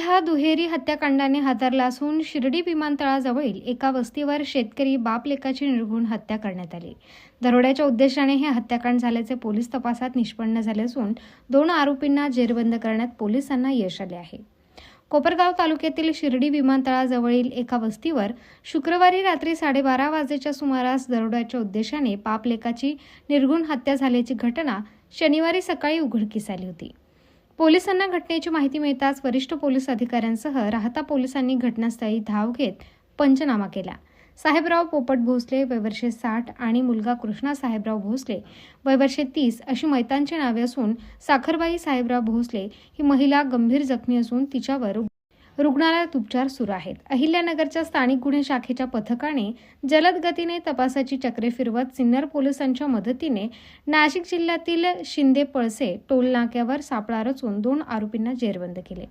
हत्याकांडाने हादरला असून शिर्डी विमानतळाजवळील एका वस्तीवर शेतकरी बापलेकाची निर्घुण हत्या करण्यात आली. दरोड्याच्या उद्देशाने हे हत्याकांड झाल्याचे पोलीस तपासात निष्पन्न झाले असून दोन आरोपींना जेरबंद करण्यात पोलिसांना यश आले आहे. कोपरगाव तालुक्यातील शिर्डी विमानतळाजवळील एका वस्तीवर शुक्रवारी रात्री साडेबारा वाजेच्या सुमारास दरोड्याच्या उद्देशाने पापलेकाची निर्घुण हत्या झाल्याची घटना शनिवारी सकाळी उघडकीस आली होती. पोलिसांना घटनेची माहिती मिळताच वरिष्ठ पोलीस अधिकाऱ्यांसह राहता पोलिसांनी घटनास्थळी धाव घेत पंचनामा केला. साहेबराव पोपट भोसले वयवर्षे साठ आणि मुलगा कृष्णा साहेबराव भोसले वयवर्षे तीस अशी मैतांची नावे असून साखरबाई साहेबराव भोसले ही महिला गंभीर जखमी असून तिच्यावर रुग्णालयात उपचार सुरू आहेत. अहिल्यानगरच्या स्थानिक गुन्हे शाखेच्या पथकाने जलद गतीने तपासाची चक्रे फिरवत सिन्नर पोलिसांच्या मदतीने नाशिक जिल्ह्यातील शिंदे पळसे टोल नाक्यावर सापळा रचून दोन आरोपींना जेरबंद केले.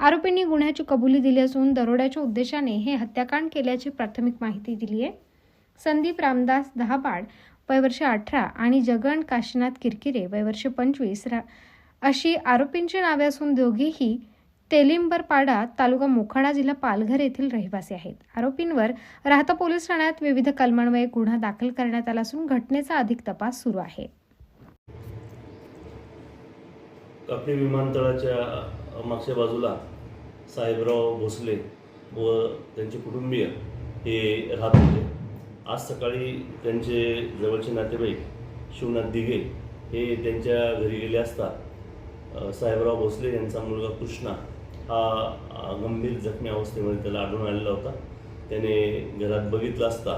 आरोपींनी गुन्ह्याची कबुली दिली असून दरोड्याच्या उद्देशाने हे हत्याकांड केल्याची प्राथमिक माहिती दिली आहे. संदीप रामदास दहाबाड वयवर्ष अठरा आणि जगन काशीनाथ किरकिरे वयवर्षे पंचवीस रा अशी आरोपींची नावे असून दोघेही तेलिंबरपाडा तालुका मोखाडा जिल्हा पालघर येथील रहिवासी आहेत. आरोपींवर राहता पोलीस ठाण्यात विविध कलमान्वये गुन्हा दाखल करण्यात आला असून घटनेचा अधिक तपास सुरू आहे. कापडी विमानतळाच्या मागच्या बाजूला साहेबराव भोसले व त्यांचे कुटुंबीय हे राहत होते. आज सकाळी त्यांचे जवळचे नातेवाईक शिवनाथ दिघे हे त्यांच्या घरी गेले असता साहेबराव भोसले यांचा मुलगा कृष्णा हा गंभीर जखमी अवस्थेमध्ये त्याला आढळून आलेला होता. त्याने घरात बघितलं असता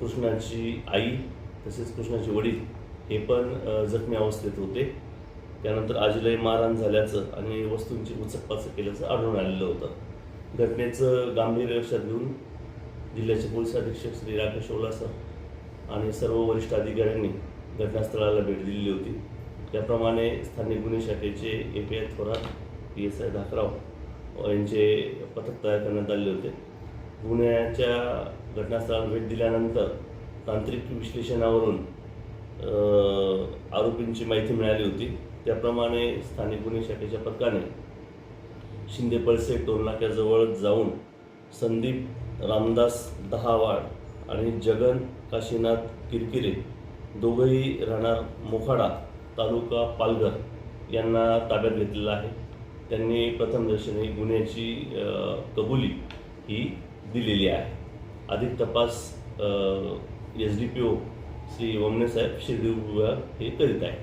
कृष्णाची आई तसेच कृष्णाचे वडील हे पण जखमी अवस्थेत होते. त्यानंतर आजीलाही मारहाण झाल्याचं आणि वस्तूंची उचकपाचं केल्याचं आढळून आलेलं होतं. घटनेचं गांभीर्य लक्षात घेऊन जिल्ह्याचे पोलीस अधीक्षक श्री राकेश ओलासर आणि सर्व वरिष्ठ अधिकाऱ्यांनी घटनास्थळाला भेट दिलेली होती. त्याप्रमाणे स्थानिक गुन्हे शाखेचे A P I Thorat P S I Dhakrao यांचे पथक तयार करण्यात आले होते. गुन्ह्याच्या घटनास्थळाला भेट दिल्यानंतर तांत्रिक विश्लेषणावरून आरोपींची माहिती मिळाली होती. त्याप्रमाणे स्थानिक गुन्हे शाखेच्या पथकाने शिंदे पळसे टोलनाक्याजवळ जाऊन संदीप रामदास दहावाड आणि जगन काशीनाथ किरकिरे दोघंही राहणार मोखाडा तालुका पालघर यांना ताब्यात घेतलेला आहे. त्यांनी प्रथमदर्शनी गुन्ह्याची कबुली ही दिलेली आहे. अधिक तपास S D P O Shri Vamne साहेब शिर्डी विभाग हे करीत आहेत.